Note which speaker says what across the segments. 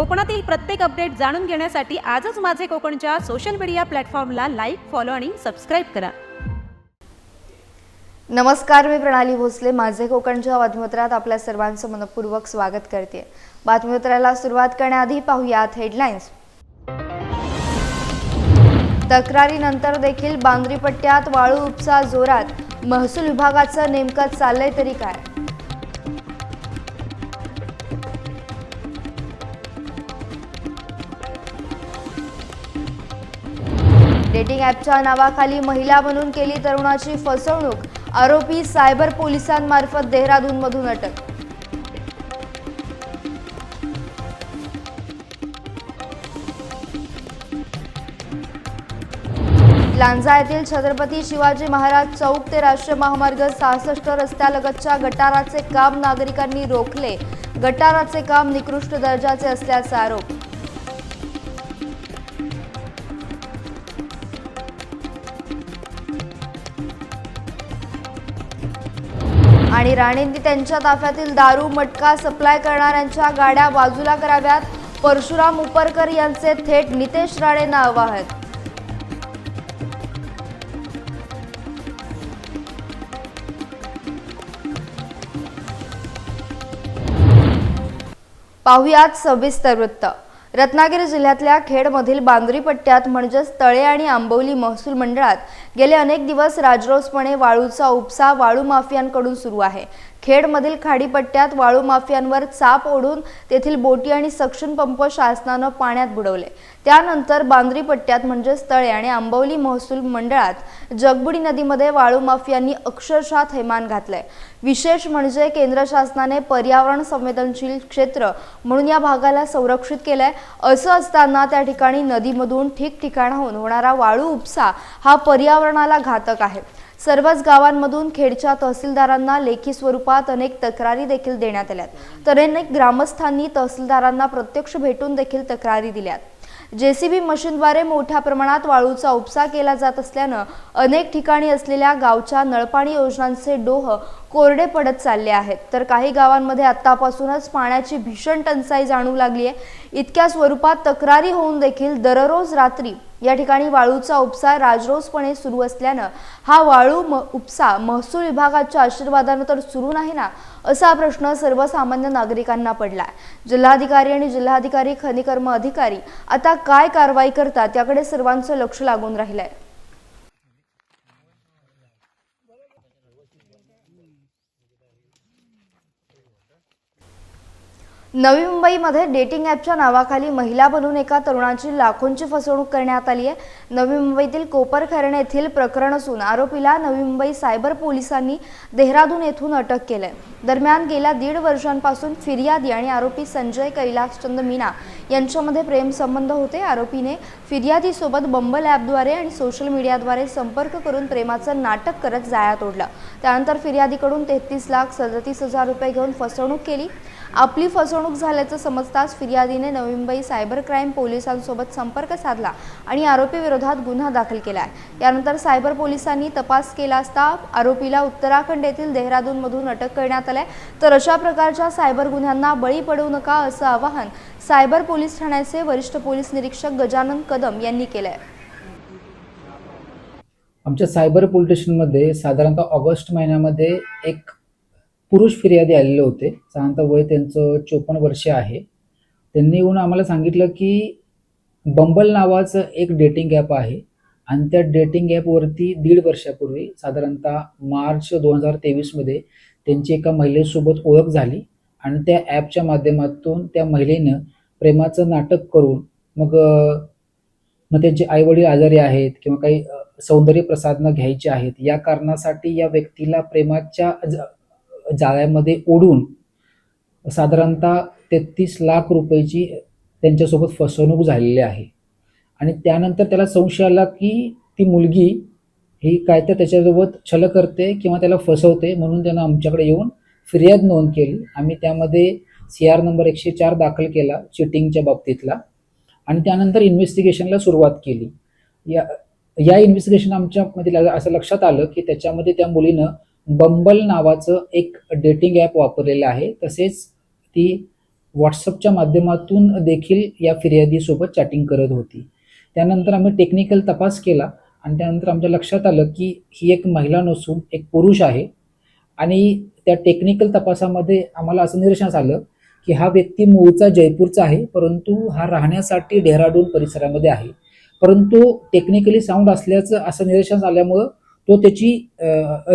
Speaker 1: कोकणातील प्रत्येक अपडेट जाणून घेण्यासाठी आजच माझे कोकणच्या सोशल मीडिया प्लॅटफॉर्मला लाईक फॉलो आणि सबस्क्राईब करा.
Speaker 2: नमस्कार मी प्रणाली भोसले. माझे कोकणच्या बातमीपत्रात आपल्या सर्वांचं मनपूर्वक स्वागत करते. बातमीपत्राला सुरुवात करण्याआधी पाहूयात हेडलाईन्स तक्रारीनंतर देखील बांद्रीपट्ट्यात वाळू उपसा जोरात. महसूल विभागाचं नेमकं चाललंय तरी काय? डेटिंग ॲपच्या नावाखाली महिला बनून केली तरुणाची फसवणूक आरोपी सायबर पोलिसांमार्फत देहरादूनमधून अटक. लांजा येथील छत्रपती शिवाजी महाराज चौक ते राष्ट्रीय महामार्ग सहासष्ट रस्त्यालगतच्या गटाराचे काम नागरिकांनी रोखले. गटाराचे काम निकृष्ट दर्जाचे असल्याचा आरोप. आणि राणेंनी त्यांच्या ताफ्यातील दारू मटका सप्लाय करणाऱ्यांच्या गाड्या बाजूला कराव्यात. परशुराम उपरकर यांचे थेट नितेश राणेंना आवाहन. पाहुयात सविस्तर वृत्त. रत्नागिरी जिल्ह्यातल्या खेडमधील बांद्री पट्ट्यात म्हणजेच तळे आणि आंबवली महसूल मंडळात गेले अनेक दिवस राजरोसपणे वाळूचा उपसा वाळू माफियांकडून सुरू आहे. खेडमधील खाडीपट्ट्यात वाळू माफियांवर चाप ओढून तेथील बोटी आणि सक्षम पंप शासनानं पाण्यात बुडवले. त्यानंतर बांद्री पट्ट्यात म्हणजेच तळे आणि आंबवली महसूल मंडळात जगबुडी नदीमध्ये वाळू माफियांनी अक्षरशः थैमान घातलंय. विशेष म्हणजे केंद्र शासनाने पर्यावरण संवेदनशील क्षेत्र म्हणून या भागाला संरक्षित केलंय. असं असताना त्या ठिकाणी नदीमधून ठिकठिकाणाहून होणारा वाळू उपसा हा पर्यावरणाला घातक आहे. सर्वच गावांमधून खेडच्या तहसीलदारांना लेखी स्वरूपात अनेक तक्रारी देखील देण्यात आल्यात. तर अनेक ग्रामस्थांनी तहसीलदारांना प्रत्यक्ष भेटून देखील तक्रारी दिल्यात. जेसीबी मशीनद्वारे मोठ्या प्रमाणात वाळूचा उपसा केला जात असल्यानं अनेक ठिकाणी असलेल्या गावच्या नळपाणी योजनांचे डोह कोरडे पडत चालले आहेत. तर काही गावांमध्ये आत्तापासूनच पाण्याची भीषण टंचाई जाणू लागली आहे इतक्या स्वरूपात तक्रारी होऊन देखील दररोज रात्री या ठिकाणी वाळूचा उपसा राजरोसपणे सुरू असल्यानं हा वाळू म उपसा महसूल विभागाच्या आशीर्वादानं तर सुरू नाही ना असा प्रश्न सर्वसामान्य नागरिकांना पडला जिल्हाधिकारी आणि जिल्हाधिकारी खनिकर्म अधिकारी आता काय कारवाई करतात याकडे सर्वांचं लक्ष लागून राहिलंय. नवी मुंबईमध्ये डेटिंग ॲपच्या नावाखाली महिला बनून एका तरुणाची लाखोंची फसवणूक करण्यात आली आहे. नवी मुंबईतील कोपरखैरणे येथील प्रकरण असून आरोपीला नवी मुंबई सायबर पोलिसांनी देहरादून येथून अटक केलंय. दरम्यान गेल्या दीड वर्षांपासून फिर्यादी आणि आरोपी संजय कैलासचंद मीना यांच्यामध्ये प्रेमसंबंध होते. आरोपीने फिर्यादीसोबत बंबल ॲपद्वारे आणि सोशल मीडियाद्वारे संपर्क करून प्रेमाचं नाटक करत जाळ्यात तोडला. त्यानंतर फिर्यादीकडून तेहतीस लाख सदतीस हजार रुपये घेऊन फसवणूक केली. आपली फसवणूक झाल्याचं समजताच फिर्यादीने नवी मुंबई सायबर क्राईम पोलिसांसोबत संपर्क साधला आणि आरोपी विरोधात गुन्हा दाखल केला आहे यानंतर सायबर पोलिसांनी तपास केला असता आरोपीला उत्तराखंड येथील देहरादूनमधून अटक करण्यात आलंय तर अशा प्रकारच्या सायबर गुन्ह्यांना बळी पडू नका असं आवाहन सायबर पोलीस ठाण्याचे वरिष्ठ पोलीस निरीक्षक गजानन कदम यांनी केलंय.
Speaker 3: आमच्या सायबर पोलीस स्टेशनमध्ये साधारणतः ऑगस्ट महिन्यामध्ये एक पुरुष फिर्यादी आलेले होते. साधारणतः वय त्यांचं चोपन्न वर्ष आहे. त्यांनी येऊन आम्हाला सांगितलं की बंबल नावाचं एक डेटिंग ॲप आहे आणि त्या डेटिंग ॲपवरती दीड वर्षापूर्वी साधारणतः मार्च दोन हजार तेवीसमध्ये त्यांची एका महिलेसोबत ओळख झाली आणि त्या ॲपच्या माध्यमातून त्या महिलेनं प्रेमाचं नाटक करून मग मग त्यांचे आईवडील आजारी आहेत किंवा काही सौंदर्य प्रसाधनं घ्यायची आहेत या कारणासाठी या व्यक्तीला प्रेमाच्या ज- जाळ्यामध्ये ओढून साधारणतः तेहतीस लाख रुपयाची त्यांच्यासोबत फसवणूक झालेली आहे. आणि त्यानंतर त्याला संशय आला की ती मुलगी ही काय तर त्याच्यासोबत छल करते किंवा त्याला फसवते म्हणून त्यानं आमच्याकडे येऊन फिर्याद नोंद केली. आम्ही त्यामध्ये सी आर नंबर एकशे चार दाखल केला चिटिंगच्या बाबतीतला आणि त्यानंतर इन्व्हेस्टिगेशनला सुरुवात केली. या या इन्व्हेस्टिगेशन आमच्यामध्ये असं लक्षात आलं की त्याच्यामध्ये त्या मुलीनं बंबल नावाचं एक डेटिंग ॲप वापरलेलं आहे. तसेच ती व्हॉट्सअपच्या माध्यमातून देखील या फिर्यादीसोबत चॅटिंग करत होती. त्यानंतर आम्ही टेक्निकल तपास केला आणि त्यानंतर आमच्या लक्षात आलं की ही एक महिला नसून एक पुरुष आहे. आणि त्या टेक्निकल तपासामध्ये आम्हाला असं निदर्शनास आलं की हा व्यक्ती मूळचा जयपूरचा आहे परंतु हा राहण्यासाठी डेहराडून परिसरामध्ये आहे. परंतु टेक्निकली साऊंड असल्याचं असं निदर्शनास आल्यामुळं तो त्याची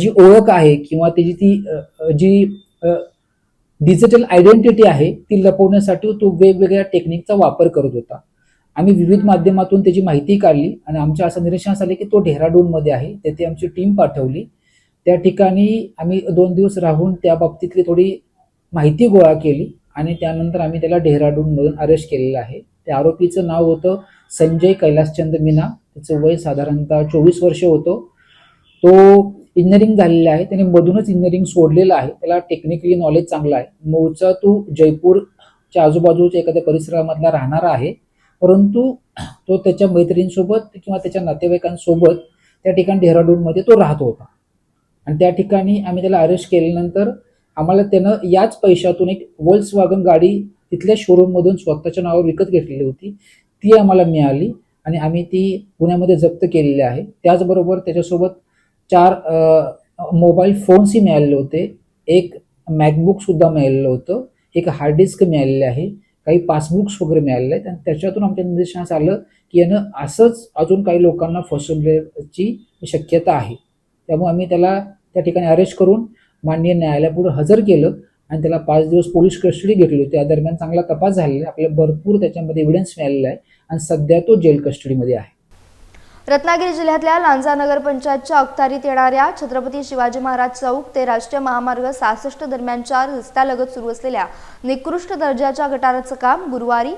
Speaker 3: जी ओळख आहे किंवा त्याची ती जी डिजिटल आयडेंटिटी आहे ती लपवण्यासाठी तो वेगवेगळ्या टेक्निकचा वापर करत होता. आम्ही विविध माध्यमातून त्याची माहिती काढली आणि आमच्या असं निरीक्षणास आले की तो डेहराडूनमध्ये आहे. तेथे आमची टीम पाठवली. त्या ठिकाणी आम्ही दोन दिवस राहून त्या बाबतीतली थोडी माहिती गोळा केली आणि त्यानंतर आम्ही त्याला डेहराडूनमधून अरेस्ट केलेलं आहे. त्या आरोपीचं नाव होतं संजय कैलासचंद मीना. त्याचं वय साधारणतः चोवीस वर्ष होतं. तो इंजिनिअरिंग झालेला आहे. त्याने मधूनच इंजिनिअरिंग सोडलेलं आहे. त्याला टेक्निकली नॉलेज चांगलं आहे. मूळचा तो जयपूरच्या आजूबाजूच्या एखाद्या परिसरामधला राहणारा आहे. परंतु तो त्याच्या मैत्रिणींसोबत किंवा त्याच्या नातेवाईकांसोबत त्या ठिकाणी डेहराडूनमध्ये तो राहत होता. आणि त्या ठिकाणी आम्ही त्याला अरेस्ट केल्यानंतर आम्हाला त्यानं याच पैशातून एक वोल्स वागन गाडी तिथल्या शोरूममधून स्वतःच्या नावावर विकत घेतलेली होती. ती आम्हाला मिळाली आणि आम्ही ती पुण्यामध्ये जप्त केलेली आहे. त्याचबरोबर त्याच्यासोबत चार मोबाईल फोन्सही मिळालेले होते. एक मॅकबुक सुद्धा मिळालेलं होतं. एक हार्ड डिस्क मिळालेले आहे. काही पासबुक्स वगैरे मिळालेले आहेत. आणि त्याच्यातून आमच्या निदर्शनास आलं की यानं असंच अजून काही लोकांना फसवण्याची शक्यता आहे. त्यामुळे आम्ही त्याला त्या ठिकाणी अरेस्ट करून माननीय न्यायालयापुढे हजर केलं आणि त्याला पाच दिवस पोलीस कस्टडी घेतली होती. त्या दरम्यान चांगला तपास झालेला आहे. आपल्याला भरपूर त्याच्यामध्ये एव्हिडन्स मिळालेला आहे. आणि सध्या तो जेल कस्टडीमध्ये आहे.
Speaker 2: रत्नागिरी जिल्ह्यातल्या लांजा नगरपंचायतच्या अखत्यारीत येणाऱ्या छत्रपती शिवाजी महाराज चौक ते राष्ट्रीय महामार्ग सहासष्ट दरम्यानच्या रस्त्यालगत सुरू असलेल्या निकृष्ट दर्जाच्या गटाराचं काम गुरुवारी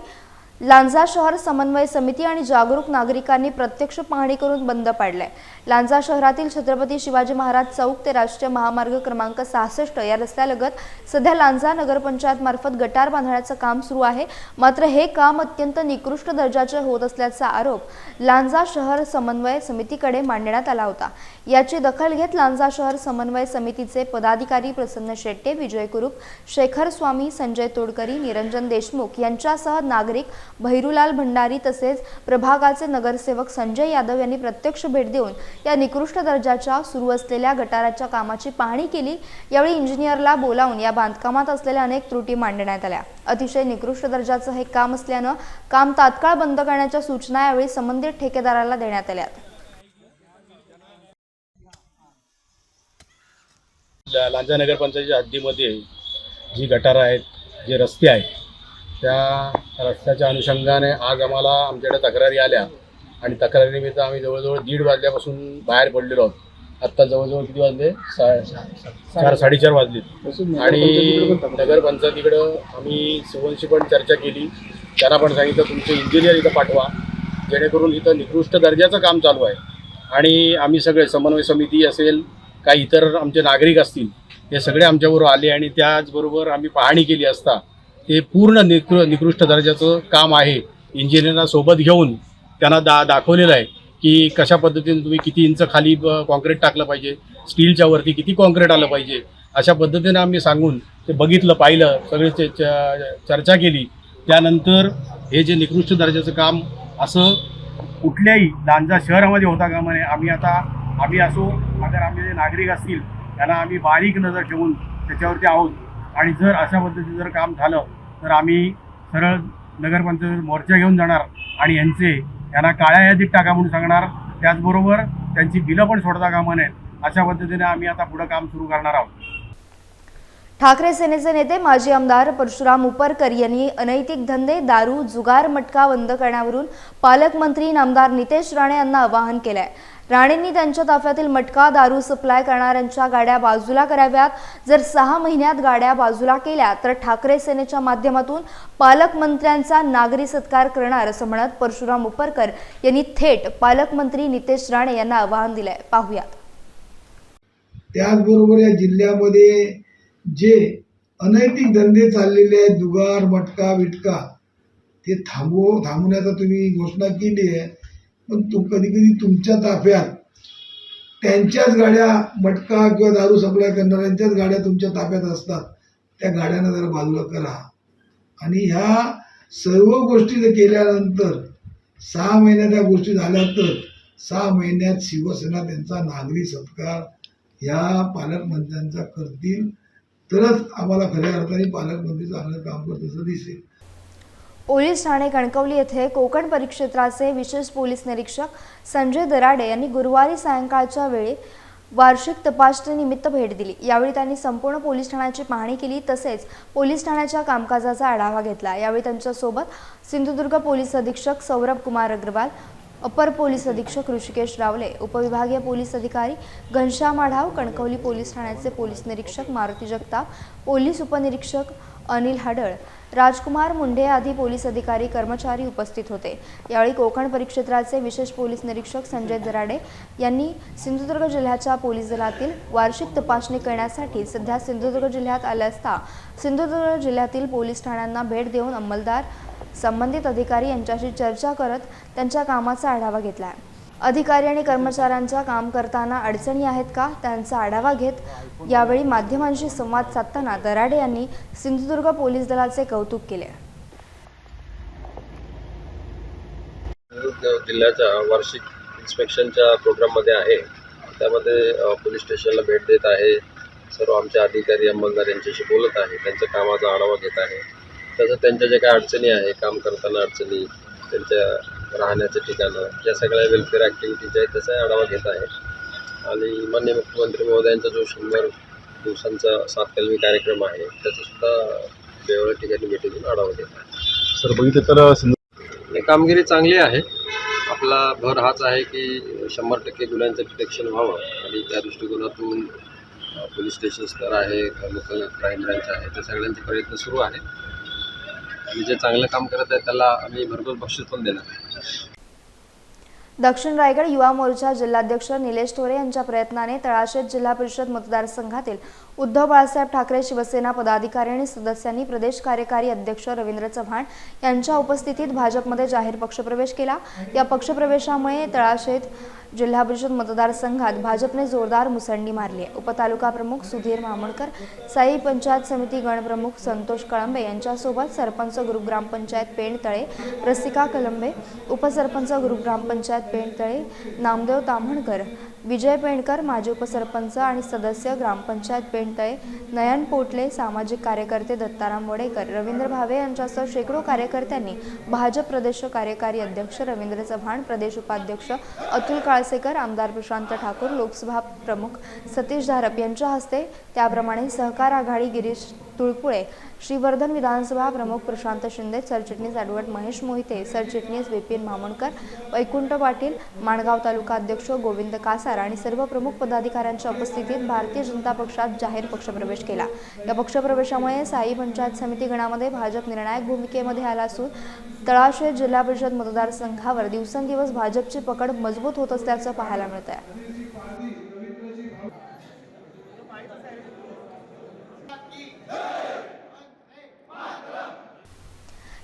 Speaker 2: लांजा शहर समन्वय समिती आणि जागरूक नागरिकांनी प्रत्यक्ष पाहणी करून बंद पाडलंय. लांजा शहरातील छत्रपती शिवाजी महाराज चौक ते राष्ट्रीय महामार्ग क्रमांक सहासष्ट या रस्त्यालगत सध्या लांजा नगरपंचायत मार्फत गटार बांधण्याचं काम सुरू आहे. मात्र हे काम अत्यंत निकृष्ट दर्जाचे होत असल्याचा आरोप लांजा शहर समन्वय समितीकडे मांडण्यात आला होता. याची दखल घेत लांजा शहर समन्वय समितीचे पदाधिकारी प्रसन्न शेट्टे विजय कुरुप शेखर स्वामी संजय तोडकरी निरंजन देशमुख यांच्यासह नागरिक भैरूलाल भंडारी तसेच प्रभागाचे नगरसेवक संजय यादव यांनी प्रत्यक्ष भेट देऊन या निकृष्ट दर्जाच्या सुरू असलेल्या गटाराच्या कामाची पाहणी केली. यावेळी इंजिनियरला बोलावून या बांधकामात असलेल्या अनेक त्रुटी मांडण्यात आल्या. अतिशय निकृष्ट दर्जाचं हे काम असल्यानं काम तात्काळ बंद करण्याच्या सूचना यावेळी संबंधित ठेकेदाराला देण्यात आल्या.
Speaker 4: लांजा नगरपंचायतीच्या हद्दीमध्ये जी गटारं आहेत जे रस्ते आहेत त्या रस्त्याच्या अनुषंगाने आज आम्हाला आमच्याकडे तक्रारी आल्या. आणि तक्रारीनिमित्त आम्ही जवळजवळ दीड वाजल्यापासून बाहेर पडलेलो आहोत. आत्ता जवळजवळ किती वाजले? चार साडेचार वाजले आणि नगरपंचायतीकडं आम्ही शिवनशी पण चर्चा केली. त्यांना पण सांगितलं तुमचे इंजिनियर इथं पाठवा. जेणेकरून इथं निकृष्ट दर्जाचं काम चालू आहे. आणि आम्ही सगळे समन्वय समिती असेल काही इतर आमचे नागरिक असतील हे सगळे आमच्याबरोबर आले आणि त्याचबरोबर आम्ही पाहणी केली असता. हे पूर्ण निकृ निकृष्ट दर्जाचं काम आहे. इंजिनियरना सोबत घेऊन त्यांना दा दाखवलेलं आहे की कशा पद्धतीने तुम्ही किती इंच खाली कॉन्क्रीट टाकलं पाहिजे स्टीलच्या वरती किती कॉन्क्रीट आलं पाहिजे अशा पद्धतीने आम्ही सांगून ते बघितलं पाहिलं सगळे ते च- चर्चा केली. त्यानंतर हे जे निकृष्ट दर्जाचं काम असं कुठल्याही लांजा शहरामध्ये होता का म्हणे आम्ही आता आम्ही असो अगर आम्ही जे नागरिक असतील त्यांना आम्ही बारीक नजर ठेवून त्याच्यावरती आहोत. आणि जर अशा पद्धतीचं जर काम झालं तर आम्ही सरळ नगरपंचायत मोर्चा घेऊन जाणार आणि यांचे यांना काळ्या यादीत टाका म्हणून सांगणार. त्याचबरोबर त्यांची बिलं पण सोडता कामा नयेत अशा पद्धतीने आम्ही आता पुढं काम सुरू करणार आहोत.
Speaker 2: ठाकरे सेनेचे नेते माजी आमदार परशुराम उपरकर यांनी अनैतिक धंदे दारू जुगार मटका बंद करण्यावरून पालकमंत्री नामदार नितेश राणे यांना आवाहन केलंय. राणेंनी त्यांच्या ताफ्यातील मटका दारू सप्लाय करणाऱ्यांच्या गाड्या बाजूला कराव्यात. जर सहा महिन्यात गाड्या बाजूला केल्या तर ठाकरे सेनेच्या माध्यमातून पालकमंत्र्यांचा नागरी सत्कार करणार असं म्हणत परशुराम उपरकर यांनी थेट पालकमंत्री नितेश राणे यांना आवाहन दिलंय. पाहूयात.
Speaker 5: त्याचबरोबर या जिल्ह्यामध्ये जे अनैतिक धंदे चाललेले आहेत जुगार मटका विटका ते थांबव थांबवण्याचा तुम्ही घोषणा केली आहे. पण तू कधी कधी तुमच्या ताफ्यात त्यांच्याच गाड्या मटका किंवा दारू सप्लाय करणाऱ्यांच्याच गाड्या तुमच्या ताफ्यात असतात. त्या गाड्यांना जरा बाजूला करा. आणि ह्या सर्व गोष्टी जर केल्यानंतर सहा महिन्यात त्या गोष्टी झाल्या तर सहा महिन्यात शिवसेना त्यांचा नागरी सत्कार ह्या पालकमंत्र्यांचा करतील. तरच आम्हाला खऱ्या अर्थाने पालकमंत्री चांगलं काम करत असं दिसेल.
Speaker 2: पोलीस ठाणे कणकवली येथे कोकण परिक्षेत्राचे विशेष पोलीस निरीक्षक संजय दराडे यांनी गुरुवारी सायंकाळच्या वेळी वार्षिक तपासणीनिमित्त भेट दिली. यावेळी त्यांनी संपूर्ण पोलीस ठाण्याची पाहणी केली तसेच पोलीस ठाण्याच्या कामकाजाचा आढावा घेतला. यावेळी त्यांच्यासोबत सिंधुदुर्ग पोलीस अधीक्षक सौरभ कुमार अग्रवाल अपर पोलीस अधीक्षक ऋषिकेश रावले उपविभागीय पोलीस अधिकारी घनश्याम आढाव कणकवली पोलीस ठाण्याचे पोलीस निरीक्षक मारुती जगताप पोलीस उपनिरीक्षक अनिल हडळ राजकुमार मुंढे आदी पोलीस अधिकारी कर्मचारी उपस्थित होते. यावेळी कोकण परिक्षेत्राचे विशेष पोलीस निरीक्षक संजय दराडे यांनी सिंधुदुर्ग जिल्ह्याच्या पोलीस दलातील वार्षिक तपासणी करण्यासाठी सध्या सिंधुदुर्ग जिल्ह्यात आले असता सिंधुदुर्ग जिल्ह्यातील पोलीस ठाण्यांना भेट देऊन अंमलदार संबंधित अधिकारी यांच्याशी चर्चा करत त्यांच्या कामाचा आढावा घेतला आहे अधिकारी आणि कर्मचाऱ्यांच्या काम करताना अडचणी आहेत का? त्यांचा आढावा घेत यावेळी माध्यमांशी संवाद साधताना दराडे यांनी सिंधुदुर्ग पोलीस दलाचे कौतुक केले.
Speaker 6: सिंधुदुर्ग जिल्ह्याच्या वार्षिक इन्स्पेक्शनच्या प्रोग्राममध्ये आहे. त्यामध्ये पोलीस स्टेशनला भेट देत आहे. सर्व आमचे अधिकारी अंमलदार यांच्याशी बोलत आहे. त्यांच्या कामाचा आढावा घेत आहे. तसं त्यांच्या ज्या काही अडचणी आहे काम करताना अडचणी त्यांच्या राहण्याचं ठिकाणं या सगळ्या वेलफेअर ॲक्टिव्हिटीज आहेत त्याचाही आढावा घेत आहे. आणि माननीय मुख्यमंत्री महोदयांचा जो शंभर दिवसांचा सात कलमी कार्यक्रम आहे. त्याचासुद्धा वेगवेगळ्या ठिकाणी भेटी देऊन आढावा घेत आहे.
Speaker 7: सर बघितलं तर
Speaker 6: कामगिरी चांगली आहे. आपला भर हाच आहे की शंभर टक्के गुन्ह्यांचं डिटेक्शन व्हावं. आणि त्या दृष्टिकोनातून पोलीस स्टेशन स्तर आहे लोकल क्राईम ब्रँच आहे त्या सगळ्यांचे प्रयत्न सुरू आहेत. आणि जे चांगलं काम करत आहे त्याला आम्ही भरपूर बक्षीस पण देणार.
Speaker 2: दक्षिण रायगड युवा मोर्चा जिल्हाध्यक्ष निलेश थोरे यांच्या प्रयत्नाने तळाशेत जिल्हा परिषद मतदारसंघातील उद्धव बाळासाहेब ठाकरे शिवसेना पदाधिकारी आणि सदस्यांनी प्रदेश कार्यकारी अध्यक्ष रवींद्र चव्हाण यांच्या उपस्थितीत भाजपमध्ये जाहीर पक्षप्रवेश केला. या पक्षप्रवेशामुळे तळाशेत जिल्हा परिषद मतदारसंघात भाजपने जोरदार मुसंडी मारली आहे. उपतालुका प्रमुख सुधीर मामणकर साई पंचायत समिती गणप्रमुख संतोष कळंबे यांच्यासोबत सरपंच गुरुग्रामपंचायत पेणतळे रसिका कलंबे उपसरपंच गुरुग्रामपंचायत पेणतळे नामदेव ताम्हणकर विजय पेंडकर माजी उपसरपंच आणि सदस्य ग्रामपंचायत पेणतळे नयन पोटले सामाजिक कार्यकर्ते दत्ताराम वडेकर रवींद्र भावे यांच्यासह शेकडो कार्यकर्त्यांनी भाजप प्रदेश कार्यकारी अध्यक्ष रवींद्र चव्हाण प्रदेश उपाध्यक्ष अतुल काळसेकर आमदार प्रशांत ठाकूर लोकसभा प्रमुख सतीश धारप यांच्या हस्ते त्याप्रमाणे सहकार आघाडी गिरीश तुळपुळे. श्रीवर्धन विधानसभा प्रमुख प्रशांत शिंदे सरचिटणीस ॲडव्होकेट महेश मोहिते सरचिटणीस विपिन मामणकर वैकुंठ पाटील माणगाव तालुका अध्यक्ष गोविंद कासार आणि सर्व प्रमुख पदाधिकाऱ्यांच्या उपस्थितीत भारतीय जनता पक्षात जाहीर पक्षप्रवेश केला. या पक्षप्रवेशामुळे साई पंचायत समिती गणामध्ये भाजप निर्णायक भूमिकेमध्ये आला असून तळाशे जिल्हा परिषद मतदारसंघावर दिवसेंदिवस भाजपची पकड मजबूत होत असल्याचं पाहायला मिळत आहे